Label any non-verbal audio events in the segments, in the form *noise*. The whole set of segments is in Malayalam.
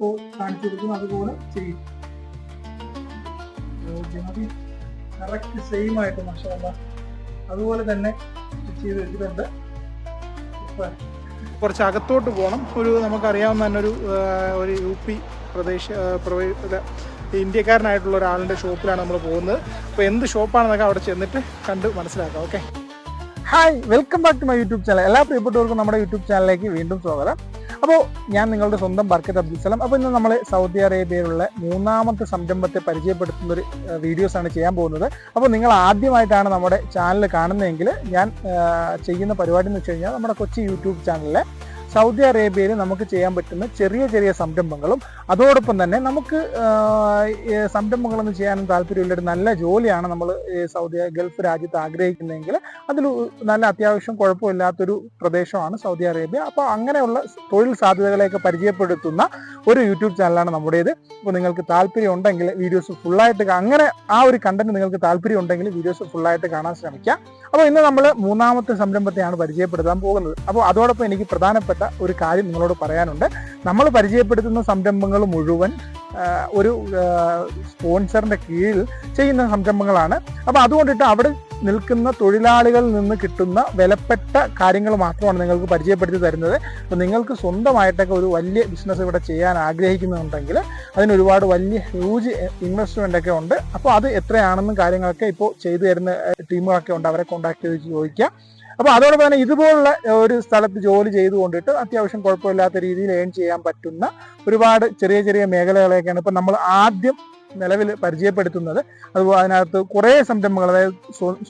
ഇപ്പോൾ കാണിച്ചു കൊടുക്കും അതുപോലെ ചെയ്യും. കറക്റ്റ് സെയിം ആയിട്ട് മഷാല അതുപോലെ തന്നെ ചെയ്ത് വെച്ചിട്ടുണ്ട് കുറച്ച് അകത്തോട്ട് പോകണം ഒരു നമുക്കറിയാവുന്ന തന്നെ ഒരു ഒരു യു പി പ്രദേശ ഇന്ത്യക്കാരനായിട്ടുള്ള ഒരാളുടെ ഷോപ്പിലാണ് നമ്മൾ പോകുന്നത്. അപ്പോൾ എന്ത് ഷോപ്പാണെന്നൊക്കെ അവിടെ ചെന്നിട്ട് കണ്ട് മനസ്സിലാക്കാം. Okay? Hi welcome back to my YouTube channel എല്ലാ പ്രിയപ്പെട്ടവർക്കും നമ്മുടെ യൂട്യൂബ് ചാനലിലേക്ക് വീണ്ടും സ്വാഗതം. അപ്പോൾ ഞാൻ നിങ്ങളുടെ സ്വന്തം ബർക്കത്ത് അബ്ദുൽ സലാം അപ്പോൾ ഇന്ന് നമ്മൾ സൗദി അറേബ്യയിലുള്ള മൂന്നാമത്തെ സംരംഭത്തെ പരിചയപ്പെടുത്തുന്ന ഒരു വീഡിയോസ് ആണ് ചെയ്യാൻ പോകുന്നത്. അപ്പോൾ നിങ്ങൾ ആദ്യമായിട്ടാണ് നമ്മുടെ ചാനൽ കാണുന്നതെങ്കിൽ ഞാൻ ചെയ്യുന്ന പരിപാടി എന്ന് വെച്ച് കഴിഞ്ഞാൽ നമ്മുടെ കൊച്ചി യൂട്യൂബ് ചാനലിലെ സൗദി അറേബ്യയിൽ നമുക്ക് ചെയ്യാൻ പറ്റുന്ന ചെറിയ ചെറിയ സംരംഭങ്ങളും അതോടൊപ്പം തന്നെ നമുക്ക് സംരംഭങ്ങളൊന്നും ചെയ്യാനും താല്പര്യമില്ല. ഒരു നല്ല ജോലിയാണ് നമ്മൾ സൗദി ഗൾഫ് രാജ്യത്ത് ആഗ്രഹിക്കുന്നതെങ്കിൽ അതിൽ നല്ല അത്യാവശ്യം കുഴപ്പമില്ലാത്തൊരു പ്രദേശമാണ് സൗദി അറേബ്യ. അപ്പോൾ അങ്ങനെയുള്ള തൊഴിൽ സാധ്യതകളെയൊക്കെ പരിചയപ്പെടുത്തുന്ന ഒരു യൂട്യൂബ് ചാനലാണ് നമ്മുടേത്. അപ്പോൾ നിങ്ങൾക്ക് താല്പര്യം ഉണ്ടെങ്കിൽ വീഡിയോസ് ഫുള്ളായിട്ട് അങ്ങനെ ആ ഒരു കണ്ടന്റ് നിങ്ങൾക്ക് താല്പര്യം ഉണ്ടെങ്കിൽ വീഡിയോസ് ഫുള്ളായിട്ട് കാണാൻ ശ്രമിക്കുക അപ്പോൾ ഇന്ന് നമ്മൾ മൂന്നാമത്തെ സംരംഭത്തെയാണ് പരിചയപ്പെടുത്താൻ പോകുന്നത്. അപ്പോൾ അതോടൊപ്പം എനിക്ക് പ്രധാനപ്പെട്ട ഒരു കാര്യം നിങ്ങളോട് പറയാനുണ്ട്. നമ്മൾ പരിചയപ്പെടുത്തുന്ന സംരംഭങ്ങൾ മുഴുവൻ ഒരു സ്പോൺസറിന്റെ കീഴിൽ ചെയ്യുന്ന സംരംഭങ്ങളാണ്. അപ്പോൾ അതുകൊണ്ടിട്ട് അവിടെ നിൽക്കുന്ന തൊഴിലാളികളിൽ നിന്ന് കിട്ടുന്ന വിലപ്പെട്ട കാര്യങ്ങൾ മാത്രമാണ് നിങ്ങൾക്ക് പരിചയപ്പെടുത്തി തരുന്നത്. അപ്പോൾ നിങ്ങൾക്ക് സ്വന്തമായിട്ടൊക്കെ ഒരു വലിയ ബിസിനസ് ഇവിടെ ചെയ്യാൻ ആഗ്രഹിക്കുന്നുണ്ടെങ്കിൽ അതിന് ഒരുപാട് വലിയ ഹ്യൂജ് ഇൻവെസ്റ്റ്മെന്റ് ഒക്കെ ഉണ്ട്. അപ്പോൾ അത് എത്രയാണെന്നും കാര്യങ്ങളൊക്കെ ഇപ്പോൾ ചെയ്തു തരുന്ന ടീമുകളൊക്കെ ഉണ്ട്. അവരെ കോൺടാക്ട് ചെയ്ത് ചോദിക്കാം. അപ്പോൾ അതോടൊപ്പം തന്നെ ഇതുപോലുള്ള ഒരു സ്ഥലത്ത് ജോലി ചെയ്തു കൊണ്ടിട്ട് അത്യാവശ്യം കുഴപ്പമില്ലാത്ത രീതിയിൽ ഏൺ ചെയ്യാൻ പറ്റുന്ന ഒരുപാട് ചെറിയ ചെറിയ മേഖലകളെയൊക്കെയാണ് ഇപ്പം നമ്മൾ ആദ്യം നിലവിൽ പരിചയപ്പെടുത്തുന്നത്. അതുപോലെ അതിനകത്ത് കുറേ സംരംഭങ്ങൾ അതായത്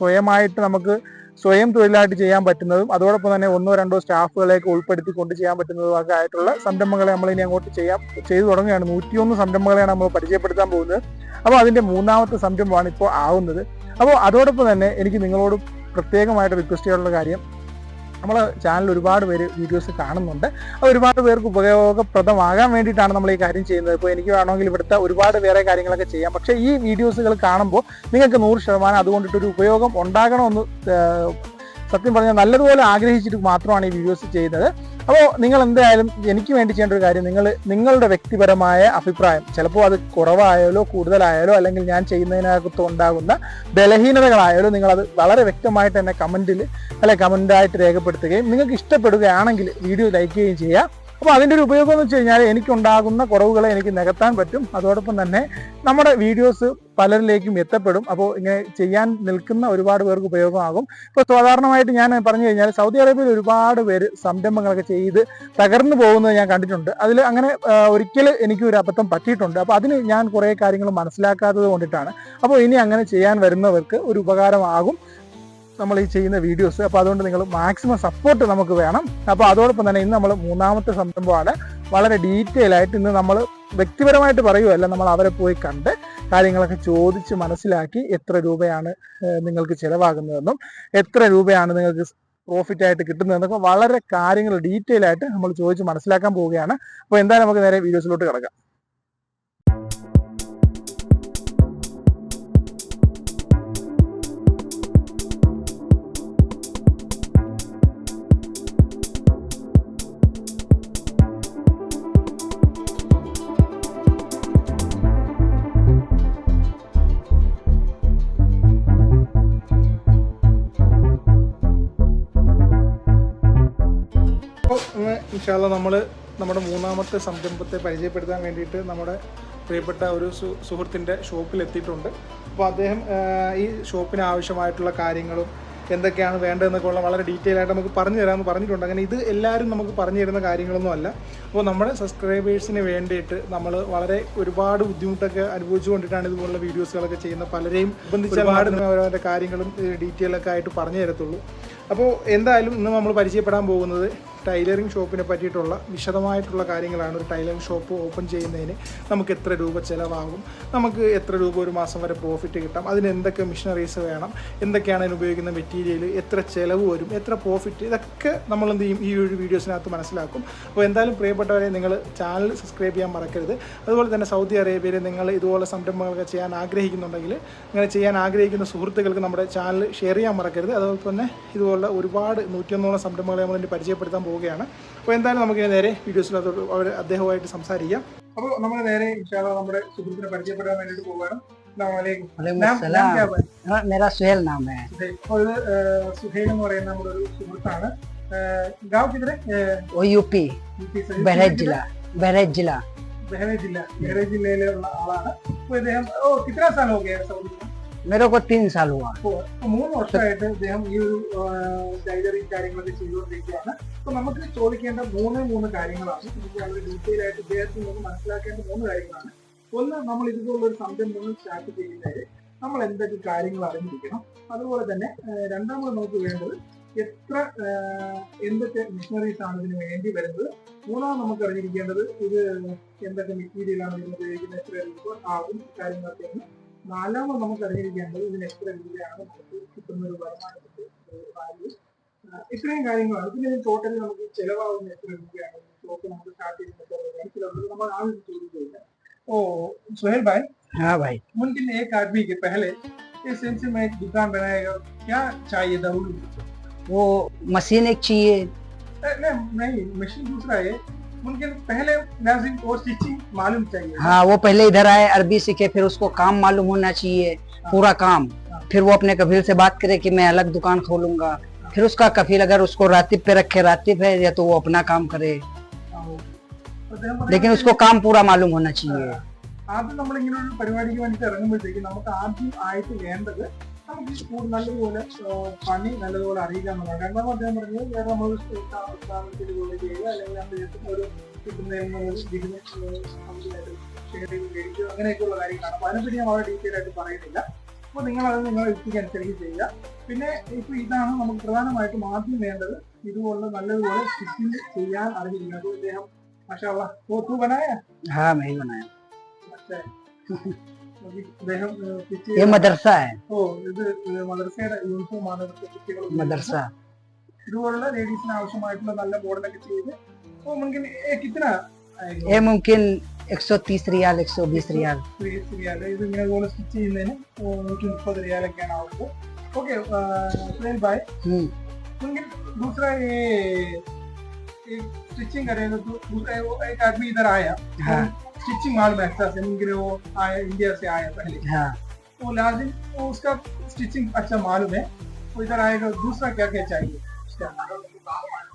സ്വയമായിട്ട് നമുക്ക് സ്വയം തൊഴിലായിട്ട് ചെയ്യാൻ പറ്റുന്നതും അതോടൊപ്പം തന്നെ ഒന്നോ രണ്ടോ സ്റ്റാഫുകളെയൊക്കെ ഉൾപ്പെടുത്തി കൊണ്ട് ചെയ്യാൻ പറ്റുന്നതും ഒക്കെ ആയിട്ടുള്ള സംരംഭങ്ങളെ നമ്മൾ ഇനി അങ്ങോട്ട് ചെയ്യാൻ ചെയ്തു തുടങ്ങുകയാണ്. നൂറ്റിയൊന്ന് സംരംഭങ്ങളെയാണ് നമ്മൾ പരിചയപ്പെടുത്താൻ പോകുന്നത്. അപ്പോൾ അതിന്റെ മൂന്നാമത്തെ സംരംഭമാണ് ഇപ്പോൾ ആവുന്നത്. അപ്പോൾ അതോടൊപ്പം തന്നെ എനിക്ക് നിങ്ങളോട് പ്രത്യേകമായിട്ട് റിക്വസ്റ്റ് ചെയ്യാനുള്ള കാര്യം നമ്മൾ ചാനൽ ഒരുപാട് പേര് വീഡിയോസ് കാണുന്നുണ്ട്. അത് ഒരുപാട് പേർക്ക് ഉപയോഗപ്രദമാകാൻ വേണ്ടിയിട്ടാണ് നമ്മൾ ഈ കാര്യം ചെയ്യുന്നത്. ഇപ്പോൾ എനിക്ക് വേണമെങ്കിൽ ഇവിടുത്തെ ഒരുപാട് വേറെ കാര്യങ്ങളൊക്കെ ചെയ്യാം. പക്ഷേ ഈ വീഡിയോസുകൾ കാണുമ്പോൾ നിങ്ങൾക്ക് നൂറ് ശതമാനം അതുകൊണ്ടിട്ടൊരു ഉപയോഗം ഉണ്ടാകണമെന്ന് സത്യം പറഞ്ഞാൽ നല്ലതുപോലെ ആഗ്രഹിച്ചിട്ട് മാത്രമാണ് ഈ വീഡിയോസ് ചെയ്യുന്നത്. അപ്പോൾ നിങ്ങൾ എന്തായാലും എനിക്ക് വേണ്ടി ചെയ്യേണ്ട ഒരു കാര്യം നിങ്ങൾ നിങ്ങളുടെ വ്യക്തിപരമായ അഭിപ്രായം ചിലപ്പോൾ അത് കുറവായാലോ കൂടുതലായാലോ അല്ലെങ്കിൽ ഞാൻ ചെയ്യുന്നതിനകത്ത് ഉണ്ടാകുന്ന ബലഹീനതകളായാലോ നിങ്ങളത് വളരെ വ്യക്തമായിട്ട് തന്നെ കമന്റിൽ അല്ലെ കമന്റായിട്ട് രേഖപ്പെടുത്തുകയും നിങ്ങൾക്ക് ഇഷ്ടപ്പെടുകയാണെങ്കിൽ വീഡിയോ ലൈക്ക് ചെയ്യുകയും ചെയ്യുക. അപ്പോൾ അതിന്റെ ഒരു ഉപയോഗം എന്ന് വെച്ച് കഴിഞ്ഞാൽ എനിക്കുണ്ടാകുന്ന കുറവുകളെ എനിക്ക് നികത്താൻ പറ്റും. അതോടൊപ്പം തന്നെ നമ്മുടെ വീഡിയോസ് പലരിലേക്കും എത്തപ്പെടും. അപ്പോൾ ഇങ്ങനെ ചെയ്യാൻ നിൽക്കുന്ന ഒരുപാട് പേർക്ക് ഉപയോഗമാകും. ഇപ്പോൾ സാധാരണമായിട്ട് ഞാൻ പറഞ്ഞു കഴിഞ്ഞാൽ സൗദി അറേബ്യയിൽ ഒരുപാട് പേര് സംരംഭങ്ങളൊക്കെ ചെയ്ത് തകർന്നു പോകുന്നത് ഞാൻ കണ്ടിട്ടുണ്ട്. അതിൽ അങ്ങനെ ഒരിക്കൽ എനിക്ക് ഒരു അബദ്ധം പറ്റിയിട്ടുണ്ട്. അപ്പോൾ അതിന് ഞാൻ കുറേ കാര്യങ്ങൾ മനസ്സിലാക്കാത്തത് കൊണ്ടിട്ടാണ്. അപ്പോൾ ഇനി അങ്ങനെ ചെയ്യാൻ വരുന്നവർക്ക് ഒരു ഉപകാരമാകും. നമ്മൾ ഈ ചെയ്യുന്ന വീഡിയോസ് അപ്പോൾ അതുകൊണ്ട് നിങ്ങൾ മാക്സിമം സപ്പോർട്ട് നമുക്ക് വേണം. അപ്പോൾ അതോടൊപ്പം തന്നെ ഇന്ന് നമ്മൾ മൂന്നാമത്തെ സംരംഭമാണ്. വളരെ ഡീറ്റെയിൽ ആയിട്ട് ഇന്ന് നമ്മൾ വ്യക്തിപരമായിട്ട് പറയുമല്ല നമ്മൾ അവരെ പോയി കണ്ട് കാര്യങ്ങളൊക്കെ ചോദിച്ച് മനസ്സിലാക്കി എത്ര രൂപയാണ് നിങ്ങൾക്ക് ചിലവാകുന്നതെന്നും എത്ര രൂപയാണ് നിങ്ങൾക്ക് പ്രോഫിറ്റ് ആയിട്ട് കിട്ടുന്നതെന്നൊക്കെ വളരെ കാര്യങ്ങൾ ഡീറ്റെയിൽ ആയിട്ട് നമ്മൾ ചോദിച്ച് മനസ്സിലാക്കാൻ പോവുകയാണ്. അപ്പോൾ എന്തായാലും നമുക്ക് നേരെ വീഡിയോസിലോട്ട് കിടക്കാം. ഇൻഷാല്ല നമ്മൾ നമ്മുടെ മൂന്നാമത്തെ സംരംഭത്തെ പരിചയപ്പെടുത്താൻ വേണ്ടിയിട്ട് നമ്മുടെ പ്രിയപ്പെട്ട ഒരു സു സുഹൃത്തിന്റെ ഷോപ്പിൽ എത്തിയിട്ടുണ്ട് അപ്പോൾ അദ്ദേഹം ഈ ഷോപ്പിന് ആവശ്യമായിട്ടുള്ള കാര്യങ്ങളും എന്തൊക്കെയാണ് വേണ്ടതെന്നൊക്കെ ഉള്ള വളരെ ഡീറ്റെയിൽ ആയിട്ട് നമുക്ക് പറഞ്ഞു തരാമെന്ന് പറഞ്ഞിട്ടുണ്ട്. അങ്ങനെ ഇത് എല്ലാവരും നമുക്ക് പറഞ്ഞു തരുന്ന കാര്യങ്ങളൊന്നും അല്ല. അപ്പോൾ നമ്മുടെ സബ്സ്ക്രൈബേഴ്സിന് വേണ്ടിയിട്ട് നമ്മൾ വളരെ ഒരുപാട് ബുദ്ധിമുട്ടൊക്കെ അനുഭവിച്ചുകൊണ്ടിട്ടാണ് ഇതുപോലുള്ള വീഡിയോസുകളൊക്കെ ചെയ്യുന്ന പലരെയും ഒരുപാട് അവരവരുടെ കാര്യങ്ങളും ഡീറ്റെയിൽ ഒക്കെ ആയിട്ട് പറഞ്ഞു തരത്തുള്ളൂ. അപ്പോൾ എന്തായാലും ഇന്ന് നമ്മൾ പരിചയപ്പെടാൻ പോകുന്നത് ടൈലറിംഗ് ഷോപ്പിനെ പറ്റിയിട്ടുള്ള വിശദമായിട്ടുള്ള കാര്യങ്ങളാണ് ഒരു ടൈലറിംഗ് ഷോപ്പ് ഓപ്പൺ ചെയ്യുന്നതിന് നമുക്ക് എത്ര രൂപ ചിലവാകും നമുക്ക് എത്ര രൂപ ഒരു മാസം വരെ പ്രോഫിറ്റ് കിട്ടാം അതിന് എന്തൊക്കെ മിഷനറീസ് വേണം എന്തൊക്കെയാണ് അതിന് ഉപയോഗിക്കുന്ന മെറ്റീരിയൽ എത്ര ചിലവ് വരും എത്ര പ്രോഫിറ്റ് ഇതൊക്കെ നമ്മൾ എന്ത് ചെയ്യും? ഈ ഒരു വീഡിയോസിനകത്ത് മനസ്സിലാക്കും. അപ്പോൾ എന്തായാലും പ്രിയപ്പെട്ടവരെ നിങ്ങൾ ചാനൽ സബ്സ്ക്രൈബ് ചെയ്യാൻ മറക്കരുത്. അതുപോലെ തന്നെ സൗദി അറേബ്യയിൽ നിങ്ങൾ ഇതുപോലെ സംരംഭങ്ങളൊക്കെ ചെയ്യാൻ ആഗ്രഹിക്കുന്നുണ്ടെങ്കിൽ അങ്ങനെ ചെയ്യാൻ ആഗ്രഹിക്കുന്ന സുഹൃത്തുക്കൾക്ക് നമ്മുടെ ചാനൽ ഷെയർ ചെയ്യാൻ മറക്കരുത്. അതുപോലെ തന്നെ ഇതുപോലെ ഇതുപോലുള്ള ഒരുപാട് നൂറ്റിയൊന്നോളം സംരംഭങ്ങളെ നമ്മൾ പരിചയപ്പെടുത്താൻ പോവുകയാണ് അപ്പോൾ എന്തായാലും നമുക്ക് ഇനി നേരെ വീഡിയോസിനകത്തോട്ട് അവർ അദ്ദേഹവുമായിട്ട് സംസാരിക്കാം അപ്പോൾ നമ്മൾ നേരെ ഇൻഷാല്ല നമ്മുടെ സുഹൃത്തിനെ പരിചയപ്പെടാൻ വേണ്ടിയിട്ട് പോവുകയാണ് അസ്സലാമു അലൈക്കും. वालेकुम नाम- नाम क्या सलाम भाई? हाँ, मेरा सुहेल नाम है സുഹൈൽ. അപ്പോൾ ഇത് ഏഹ്, സുഹൈൽ എന്ന് പറയുന്ന നമ്മുടെ ഒരു സുഹൃത്താണ് ഗാവ് കിതരെ वो यूपी बहरेज जिला बहरेज जिला ബഹ്റൈൻ ജില്ല ബഹ്റൈൻ ജില്ലയിലുള്ള ആളാണ് അപ്പോൾ ഇദ്ദേഹം ഓ കിത്ര സാൽ ഹോ ഗയ സൗദി मेरे को तीन साल हुआ അപ്പോൾ മൂന്ന് വർഷമായിട്ട് ഇദ്ദേഹം ഈ ഒരു ഡൈലറി കാര്യങ്ങളൊക്കെ ചെയ്തുകൊണ്ടിരിക്കുകയാണ് അപ്പൊ നമുക്ക് ചോദിക്കേണ്ട മൂന്ന് മൂന്ന് കാര്യങ്ങളാണ് നമുക്ക് വളരെ ഡീറ്റെയിൽ ആയിട്ട് ഇദ്ദേഹത്തിൽ നിന്ന് മനസ്സിലാക്കേണ്ട മൂന്ന് കാര്യങ്ങളാണ് ഒന്ന് നമ്മൾ ഇതുപോലുള്ള ഒരു സംരംഭങ്ങൾ സ്റ്റാർട്ട് ചെയ്യുന്നതിൽ നമ്മൾ എന്തൊക്കെ കാര്യങ്ങൾ അറിഞ്ഞിരിക്കണം അതുപോലെ തന്നെ ഏഹ്, രണ്ടാമത് നമുക്ക് വേണ്ടത് എത്ര ഏഹ്, എന്തൊക്കെ മിഷനറീസ് ആണ് ഇതിന് വേണ്ടി വരുന്നത് മൂന്നാമത് നമുക്ക് അറിഞ്ഞിരിക്കേണ്ടത് ഇത് എന്തൊക്കെ മെറ്റീരിയലാണ് ഇതിന് ഉപയോഗിക്കുന്നത് എത്ര രൂപ ആകും കാര്യങ്ങളൊക്കെയാണ് നാലാമത് നമുക്ക് അറിഞ്ഞിരിക്കേണ്ടത് ഇതിന് എത്ര രൂപയാണ് നമുക്ക് കിട്ടുന്ന ഒരു വരുമാനത്തിന്റെ വാല്യൂ ഇത്രയും കാര്യങ്ങളാണ് പിന്നെ ടോട്ടലി നമുക്ക് ചിലവാകുന്ന എത്ര രൂപയാണ് ഷോപ്പ് നമുക്ക് സ്റ്റാർട്ട് ചെയ്യുന്ന എത്ര രൂപയാണ് ചിലപ്പോൾ നമ്മൾ ആദ്യം ചോദിക്കില്ല ഓ സുഹേൽ भाई हाँ भाई मुमकिन एक आदमी के पहले इस सेंस में एक दुकान बनाएगा क्या चाहिए जरूरी वो मशीन एक चाहिए ए, नहीं नहीं मशीन दूसरा है मुमकिन पहले लाजिम और स्टिचिंग मालूम चाहिए हाँ वो पहले इधर आए अरबी सीखे फिर उसको काम मालूम होना चाहिए पूरा काम फिर वो अपने कफील से बात करे कि मैं अलग दुकान खोलूंगा फिर उसका कफील अगर उसको रातिब पे रखे रातिब है या तो वो अपना काम करे ആ, ഓ. അദ്ദേഹം പറയുന്നത് लेकिन उसको काम पूरा मालूम होना चाहिए ആദ്യം നമ്മൾ ഇങ്ങനെ ഒരു പരിപാടിക്ക് വേണ്ടിയിട്ട് ഇറങ്ങുമ്പോഴത്തേക്ക് നമുക്ക് ആദ്യം ആയിട്ട് വേണ്ടത് നമുക്ക് നല്ലതുപോലെ പണി നല്ലതുപോലെ അറിയിക്കുക എന്നുള്ളതാണ്. രണ്ടാമത് അദ്ദേഹം പറഞ്ഞു വേറെ നമ്മൾ സ്ഥാപനത്തിൽ ജോലി ചെയ്യുക അല്ലെങ്കിൽ അദ്ദേഹത്തിന് ഒരു അങ്ങനെയൊക്കെയുള്ള കാര്യങ്ങളാണ്. അപ്പോൾ അതിനെപ്പറ്റി ഞാൻ വളരെ ഡീറ്റെയിൽ ആയിട്ട് പറയുന്നില്ല. അപ്പോൾ നിങ്ങളത് നിങ്ങളുടെ യുക്തിക്കനുസരിച്ച് ചെയ്യുക. പിന്നെ ഇപ്പൊ ഇതാണ് നമുക്ക് പ്രധാനമായിട്ടും ആദ്യം വേണ്ടത്. ഇതുപോലെ നല്ലതുപോലെ സ്റ്റിച്ചിങ് ചെയ്യാൻ അറിഞ്ഞിരിക്കുന്നത് അദ്ദേഹം ഇദ്ദേഹം മാഷാ തൂ ബനായ ഹാ മെയ് ബനായ ये मदरसा है ഓ ഇത് മദർസയുടെ യൂണിഫോം ആണ് ഇവിടുത്തെ കുട്ടികൾ मदरसा ഇതുപോലുള്ള ലേഡീസിന് ആവശ്യമായിട്ടുള്ള നല്ല മോഡലൊക്കെ ചെയ്ത് ഓ മുൻകിൽ കിത്തന ये मुमकिन 130 रियाल 120 रियाल റിയാല് ഇത് ഇങ്ങനെ ഇതുപോലെ സ്റ്റിച്ച് ചെയ്യുന്നതിന് നൂറ്റി മുപ്പത് റിയാലൊക്കെയാണ് ആവുന്നത് ഓക്കെ സുനിൽ ഭായ് हम्म मुमकिन दूसरा ये स्टिचिंग करेगा तो दूसरा वो एक आदमी इधर आया हाँ स्टिचिंग मालूम है अच्छा से मुमकिन वो आया इंडिया से आया पहले हाँ वो लाजिम वो उसका स्टिचिंग अच्छा मालूम है वो इधर आएगा दूसरा क्या क्या चाहिए उसका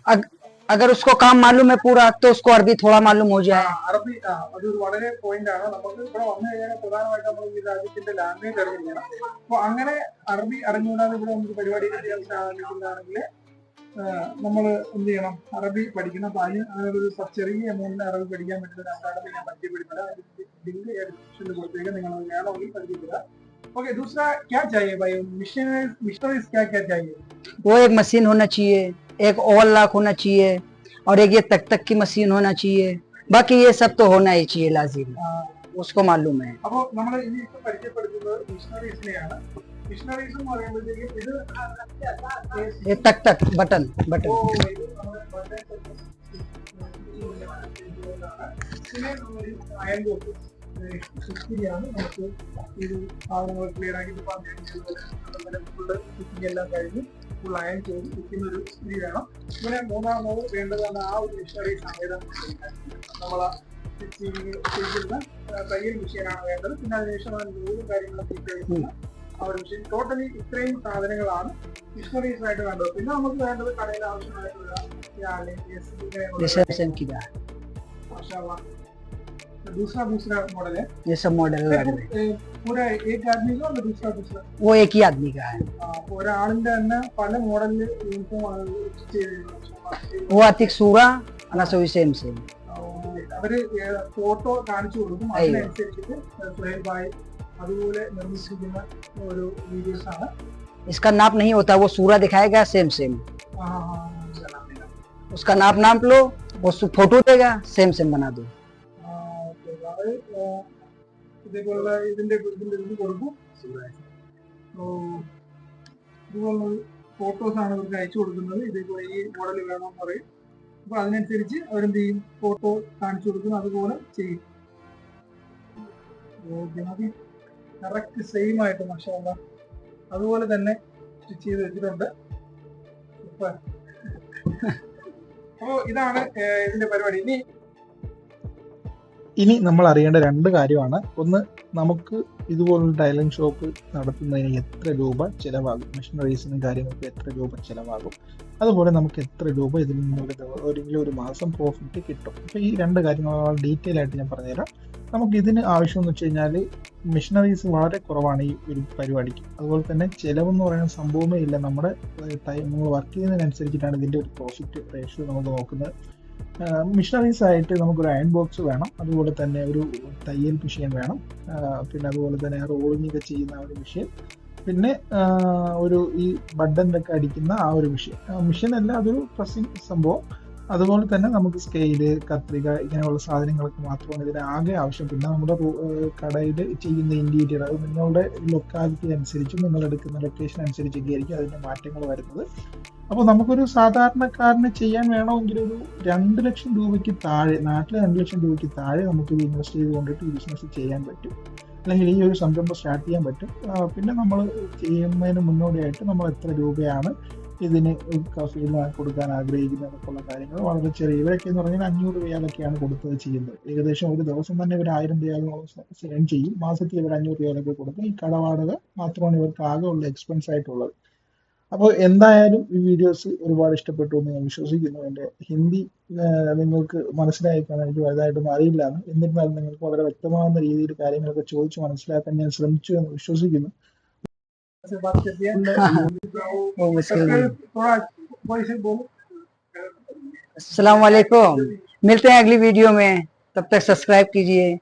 अग- अगर उसको काम मालूम है पूरा तो उसको अरबी थोड़ा मालूम हो ആ, जाए അറബി ആ അതൊരു വളരെ പോയിന്റ് ആണ് നമുക്ക് ഇവിടെ വന്നു കഴിഞ്ഞാൽ പ്രധാനമായിട്ട് നമ്മൾ ഈ രാജ്യത്തിന്റെ ലാംഗ്വേജ് അറിഞ്ഞിരിക്കണം അപ്പൊ അങ്ങനെ അറബി അറിഞ്ഞുകൂടാതെ ഇവിടെ നമുക്ക് പരിപാടി ചെയ്യാൻ സാധിക്കുന്നതാണെങ്കിൽ നമ്മൾ എന്ത് ചെയ്യണം അറബി പഠിക്കണം അപ്പൊ അതിന് ഒരു സ- ചെറിയ എമൗണ്ടിന് അറബി പഠിക്കാൻ പറ്റുന്ന ഒരു അക്കാഡമി ഞാൻ പരിചയപ്പെടുത്തില്ല ലിങ്ക് ഡിസ്ക്രിപ്ഷനിൽ കൊടുത്തേക്ക് നിങ്ങൾ അത് വേണമെങ്കിൽ പരിചയപ്പെടുക ഓക്കെ दूसरा क्या चाहिए भाई मिशनरीज मिशनरीज क्या क्या चाहिए वो एक मशीन होना चाहिए एक ओवल लॉक होना चाहिए और एक ये तक तक की मशीन होना चाहिए बाकी ये सब तो होना ही चाहिए लाजिम ആ, उसको मालूम है അപ്പോൾ നമ്മൾ ഇനി ഇപ്പൊ പരിചയപ്പെടുത്തുന്നത് മിഷണറീസിനെയാണ് മിഷണറീസ് എന്ന് പറയുമ്പോഴത്തേക്കും ഇത് ടക്ക് ടക്ക് ബട്ടൺ ബട്ടൺ. പിന്നെ അയൺ ബോക്സ് ശുക്തിരിയാണ് നമുക്ക് ഈ സാധനങ്ങൾ ക്ലിയർ ആക്കി പറഞ്ഞ ഫുള്ള് ശുക്തി എല്ലാം കഴിഞ്ഞ് ഫുൾ അയൺ ചെയ്ത് ശുക്കുന്ന ഒരു സ്ഥിതി മൂന്നാമത് വേണ്ടതാണ് ആ ഒരു മിഷനറി സംവേദം നമ്മൾ ചെയ്യുന്ന തയ്യൽ മിഷീനാണ് വേണ്ടത്. പിന്നെ അതിനുശേഷം ആ നൂലും കാര്യങ്ങളൊക്കെ ഇട്ട് കഴിയുന്ന ആ ഒരു മെഷീൻ ടോട്ടലി ഇത്രയും സാധനങ്ങളാണ് മിഷണറീസ് ആയിട്ട് വേണ്ടത് പിന്നെ നമുക്ക് വേണ്ടത് കടയിൽ ആവശ്യമായിട്ടുള്ള യാല്, yes, ഇങ്ങനെയുള്ള ये सब सेम की है माशाल्लाह। दूसरा दूसरा मॉडल है ये सब मॉडल अलग है ए, पूरा एक आदमी का और दूसरा दूसरा वो एक ही आदमी का है ആ, അപ്പൊ ഒരാളിന്റെ തന്നെ പല മോഡലില് യൂണിഫോം ആണ് ചെയ്തിരിക്കുന്നത് वो आतिक सूरा अना सो सेम सेम അവര് ഫോട്ടോ കാണിച്ചു കൊടുക്കും അയ്യോ. അതിനനുസരിച്ചിട്ട് സുഹേൽ ഭായ് അതുപോലെ നിർമ്മിച്ചിരിക്കുന്ന ഒരു വീഡിയോസ് ആണ് इसका नाप नहीं होता वो सूरा दिखाएगा सेम सेम ആ, ആ, ആ, മനസ്സിലായി. उसका नाप नाप लो वो सु- फोटो देगा सेम सेम बना दो ആ, ഓക്കേ. അത് ആ, ഇതേപോലുള്ള ഇതിന്റെ ഇതിന്റെ ഇത് കൊടുക്കും ഓ, ഇതുപോലുള്ള ഫോട്ടോസ് ആണ് ഇവർക്ക് അയച്ചു കൊടുക്കുന്നത് ഇതേപോലെ ഈ മോഡൽ വേണമെന്ന് പറയും അപ്പൊ അതിനനുസരിച്ച് അവരെന്ത് ചെയ്യും ഫോട്ടോ കാണിച്ചു കൊടുക്കും അതുപോലെ ചെയ്യും ഓക്കെ മതി കറക്റ്റ് സെയിം ആയിട്ട് മഷാല അതുപോലെ തന്നെ സ്റ്റിച്ച് ചെയ്ത് വെച്ചിട്ടുണ്ട്. അപ്പോ ഇതാണ് ഇതിന്റെ പരിപാടി. ഇനി ഇനി നമ്മൾ അറിയേണ്ട രണ്ട് കാര്യമാണ്. ഒന്ന് നമുക്ക് ഇതുപോലുള്ള ടൈലറിംഗ് ഷോപ്പ് നടത്തുന്നതിന് എത്ര രൂപ ചിലവാകും? മെഷീനറീസിനും കാര്യങ്ങൾക്കും എത്ര രൂപ ചിലവാകും? അതുപോലെ നമുക്ക് എത്ര രൂപ ഇതിൽ നിന്ന് ഒരെങ്കിലും ഒരു മാസം പ്രോഫിറ്റ് കിട്ടും. അപ്പോൾ ഈ രണ്ട് കാര്യങ്ങൾ ഡീറ്റെയിൽ ആയിട്ട് ഞാൻ പറഞ്ഞുതരാം. നമുക്ക് ഇതിന് ആവശ്യം എന്ന് വെച്ച് കഴിഞ്ഞാൽ മെഷീനറീസ് വളരെ കുറവാണ് ഈ ഒരു പരിപാടിക്ക്. അതുപോലെ തന്നെ ചിലവെന്ന് പറയുന്ന സംഭവമേ ഇല്ല. നമ്മുടെ ടൈം നമ്മൾ വർക്ക് ചെയ്യുന്നതിനനുസരിച്ചിട്ടാണ് ഇതിന്റെ ഒരു പ്രോഫിറ്റ് റേഷ്യോ നമ്മൾ നോക്കുന്നത്. മിഷനറീസ് ആയിട്ട് നമുക്കൊരു അയൺ ബോക്സ് വേണം. അതുപോലെ തന്നെ ഒരു തയ്യൽ മെഷീൻ വേണം. പിന്നെ അതുപോലെ തന്നെ റോളിംഗ് ഒക്കെ ചെയ്യുന്ന ഒരു മെഷീൻ. പിന്നെ ഒരു ഈ ബട്ടണിലൊക്കെ അടിക്കുന്ന ആ ഒരു മെഷീൻ. മെഷീൻ അല്ല അതൊരു പ്രസ്സിംഗ് സംഭവം. അതുപോലെ തന്നെ നമുക്ക് സ്കെയിൽ കത്രിക ഇങ്ങനെയുള്ള സാധനങ്ങൾക്ക് മാത്രമാണ് ഇതിന് ആകെ ആവശ്യം പിന്നെ നമ്മുടെ കടയിൽ ചെയ്യുന്ന ഇന്റീരിയർ അത് നിങ്ങളുടെ ലൊക്കാലിറ്റി അനുസരിച്ചും നിങ്ങൾ എടുക്കുന്ന ലൊക്കേഷൻ അനുസരിച്ചൊക്കെ ആയിരിക്കും അതിന്റെ മാറ്റങ്ങൾ വരുന്നത്. അപ്പോൾ നമുക്കൊരു സാധാരണക്കാരന് ചെയ്യാൻ വേണമെങ്കിൽ ഒരു രണ്ട് ലക്ഷം രൂപയ്ക്ക് താഴെ നാട്ടിൽ രണ്ട് ലക്ഷം രൂപയ്ക്ക് താഴെ നമുക്ക് ഇത് ഇൻവെസ്റ്റ് ചെയ്തുകൊണ്ടിട്ട് ഈ ബിസിനസ് ചെയ്യാൻ പറ്റും. അല്ലെങ്കിൽ ഈ ഒരു സംരംഭം സ്റ്റാർട്ട് ചെയ്യാൻ പറ്റും. പിന്നെ നമ്മൾ ചെയ്യുന്നതിന് മുന്നോടിയായിട്ട് നമ്മൾ എത്ര രൂപയാണ് ഇതിന് കഫീൽ കൊടുക്കാൻ ആഗ്രഹിക്കുന്നത് എന്നൊക്കെയുള്ള കാര്യങ്ങൾ വളരെ ചെറിയ ഇവരൊക്കെ എന്ന് പറഞ്ഞാൽ അഞ്ഞൂറ് രൂപയാലൊക്കെയാണ് കൊടുത്തത് ചെയ്യുന്നത്. ഏകദേശം ഒരു ദിവസം തന്നെ ഇവർ ആയിരം രൂപയാലും ചെയ്യും. മാസത്തിൽ ഇവർ അഞ്ഞൂറ് രൂപയാലൊക്കെ കൊടുക്കും ഈ കടവാടക മാത്രമാണ് ഇവർക്ക് ആകെ ഉള്ള എക്സ്പെൻസ് ആയിട്ടുള്ളത്. അപ്പോൾ എന്തായാലും ഈ വീഡിയോസ് ഒരുപാട് ഇഷ്ടപ്പെട്ടു എന്ന് ഞാൻ വിശ്വസിക്കുന്നു. എന്റെ ഹിന്ദി നിങ്ങൾക്ക് മനസ്സിലായിക്കാൻ എനിക്ക് വലുതായിട്ടൊന്നും അറിയില്ല. എന്നിരുന്നാലും നിങ്ങൾക്ക് വളരെ വ്യക്തമാകുന്ന രീതിയിൽ കാര്യങ്ങളൊക്കെ ചോദിച്ച് മനസ്സിലാക്കാൻ ഞാൻ ശ്രമിച്ചു എന്ന് വിശ്വസിക്കുന്നു. से बात कर दिया। *laughs* वो मुश्किल थोड़ा वॉइस से बोलो। अस्सलाम वालेकुम मिलते हैं अगली वीडियो में। तब तक सब्सक्राइब कीजिए।